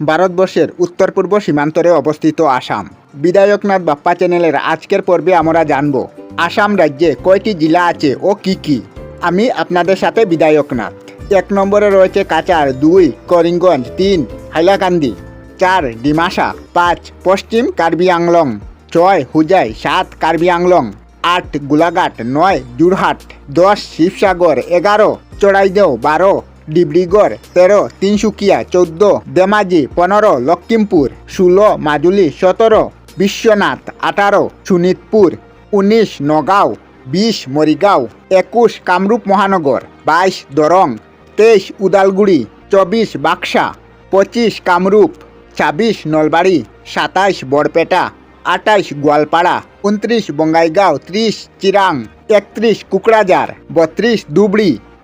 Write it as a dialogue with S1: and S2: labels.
S1: ভারতবর্ষের উত্তর পূর্ব সীমান্তরে অবস্থিত আসাম। বিধায়কনাথ বাপ্পা চ্যানেলের আজকের পর্বে আমরা জানব, আসাম রাজ্যে কয়টি জেলা আছে ও কি কি? আমি আপনাদের সাথে বিধায়কনাথ এক নম্বরে রয়েছে কাচার দুই, করিমগঞ্জ তিন, হাইলাকান্দি চার, ডিমাসা পাঁচ, পশ্চিম কার্বি আংলং ছয়, হুজাই সাত, কার্বি আংলং আট, গোলাঘাট নয় জোরহাট দশ শিবসাগর এগারো চড়াইদেও বারো ডিব্রুগড় তেরো তিনসুকিয়া চৌদ্দ ধেমাজি পনেরো লক্ষিমপুর ষোলো মাজুলি সতেরো বিশ্বনাথ আঠারো শোণিতপুর উনিশ নগাঁও, বিশ মরিগাঁও একুশ কামরূপ মহানগর বাইশ দরং তেইশ উদালগুড়ি চব্বিশ বাক্সা, পঁচিশ কামরূপ ছাব্বিশ নলবাড়ি সাতাইশ বরপেটা আটাইশ গোয়ালপাড়া উনত্রিশ বঙ্গাইগাঁও ত্রিশ চিরাং একত্রিশ কুকড়াঝার বত্রিশ ধুবড়ি